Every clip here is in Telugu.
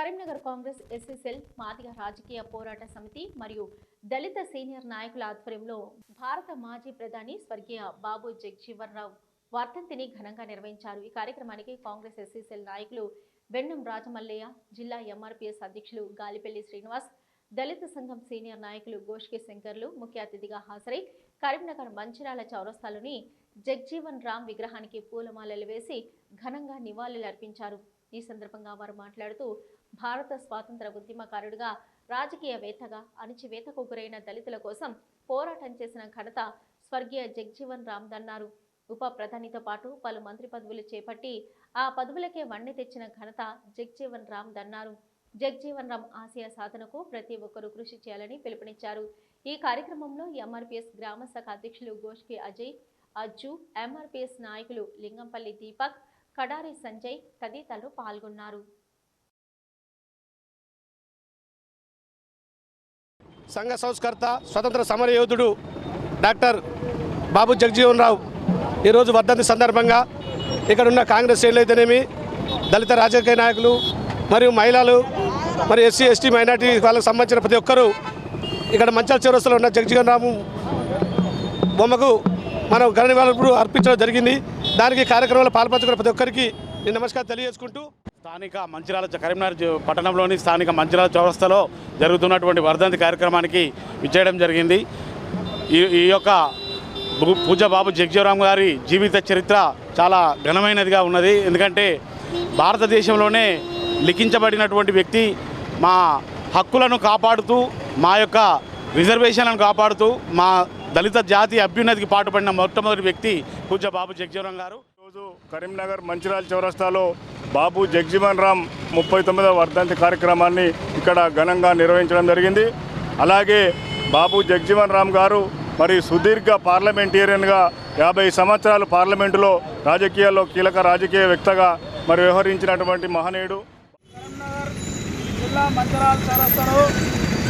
కరీంనగర్ కాంగ్రెస్ ఎస్ఎస్ఎల్ మాదిగ రాజకీయ పోరాట సమితి మరియు దళిత సీనియర్ నాయకుల ఆధ్వర్యంలో భారత మాజీ ప్రధాని స్వర్గీయ బాబు జగ్జీవన్ రావు వర్ధంతిని ఘనంగా నిర్వహించారు. ఈ కార్యక్రమానికి కాంగ్రెస్ ఎస్ఎస్ఎల్ నాయకులు వెన్నం రాజమల్లయ్య జిల్లా ఎంఆర్పీఎస్ అధ్యక్షులు గాలిపల్లి శ్రీనివాస్ దళిత సంఘం సీనియర్ నాయకులు గోష్కి శంకర్లు ముఖ్య అతిథిగా హాజరై కరీంనగర్ మంచిరాల చౌరస్తాలోని జగ్జీవన్ రామ్ విగ్రహానికి పూలమాలలు వేసి ఘనంగా నివాళులర్పించారు. ఈ సందర్భంగా వారు మాట్లాడుతూ భారత స్వాతంత్ర ఉద్యమకారుడిగా రాజకీయవేత్తగా అణిచివేతకు గురైన దళితుల కోసం పోరాటం చేసిన ఘనత స్వర్గీయ జగ్జీవన్ రామ్ దన్నారు. ఉప ప్రధానితో పాటు పలు మంత్రి పదవులు చేపట్టి ఆ పదవులకే వన్నె తెచ్చిన ఘనత జగ్జీవన్ రామ్ దన్నారు. జగ్జీవన్ రామ్ ఆసియా సాధనకు ప్రతి ఒక్కరూ కృషి చేయాలని పిలుపునిచ్చారు. ఈ కార్యక్రమంలో ఎంఆర్పిఎస్ గ్రామ శాఖ అధ్యక్షులు గోష్కి అజయ్ అజ్జు ఎంఆర్పిఎస్ నాయకులు లింగంపల్లి దీపక్ కడారి సంజయ్ తదితరులు పాల్గొన్నారు. సంఘ సంస్కర్త స్వతంత్ర సమర యోధుడు డాక్టర్ బాబు జగజీవన్ రావు ఈరోజు వర్ధంతి సందర్భంగా ఇక్కడున్న కాంగ్రెస్ శ్రేణులు అయితేనేమి దళిత రాజకీయ నాయకులు మరియు మహిళలు మరియు ఎస్సీ ఎస్టీ మైనార్టీ వాళ్ళకి సంబంధించిన ప్రతి ఒక్కరూ ఇక్కడ మంచాల చౌరస్తలో ఉన్న జగజీవన్ రాము బొమ్మకు మనం ఘన నివాళులు అర్పించడం జరిగింది. దానికి కార్యక్రమాలు పాల్పంచుకున్న ప్రతి ఒక్కరికి నేను నమస్కారం తెలియజేసుకుంటూ స్థానిక మంచిరాల కరీంనగర్ పట్టణంలోని స్థానిక మంచిరాల చౌరస్తాలో జరుగుతున్నటువంటి వర్ధంతి కార్యక్రమానికి విచ్చేయడం జరిగింది. ఈ ఈ యొక్క పూజ బాబు జగ్జీవరామ్ గారి జీవిత చరిత్ర చాలా ఘనమైనదిగా ఉన్నది. ఎందుకంటే భారతదేశంలోనే లిఖించబడినటువంటి వ్యక్తి మా హక్కులను కాపాడుతూ మా యొక్క రిజర్వేషన్లను కాపాడుతూ మా దళిత జాతి అభ్యున్నతికి పాటుపడిన మొట్టమొదటి వ్యక్తి పూజ్య బాబు జగ్జీవరామ్ గారు. ఈరోజు కరీంనగర్ మంచిర్యాల చౌరస్తాలో బాబు జగ్జీవన్ రామ్ ముప్పై తొమ్మిదవ వర్ధంతి కార్యక్రమాన్ని ఇక్కడ ఘనంగా నిర్వహించడం జరిగింది. అలాగే బాబు జగ్జీవన్ రామ్ గారు మరి సుదీర్ఘ పార్లమెంటేరియన్గా యాభై సంవత్సరాలు పార్లమెంటులో రాజకీయాల్లో కీలక రాజకీయ వ్యక్తగా మరి వ్యవహరించినటువంటి మహనీయుడు. జిల్లా మంచిరాల చౌరస్తాలో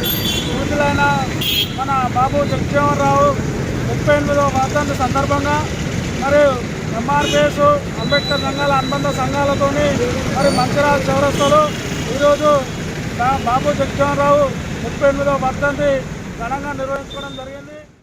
పూజలైన మన బాబు జగజ్జీవనరావు ముప్పై ఎనిమిదవ వర్ధంతి సందర్భంగా మరియు ఎంఆర్పిఎస్ అంబేద్కర్ సంఘాల అనుబంధ సంఘాలతోని మరి మంచిరాల చౌరస్తాలో ఈరోజు బాబు జగజీవనరావు ముప్పై ఎనిమిదవ వర్ధంతి ఘనంగా నిర్వహించుకోవడం జరిగింది.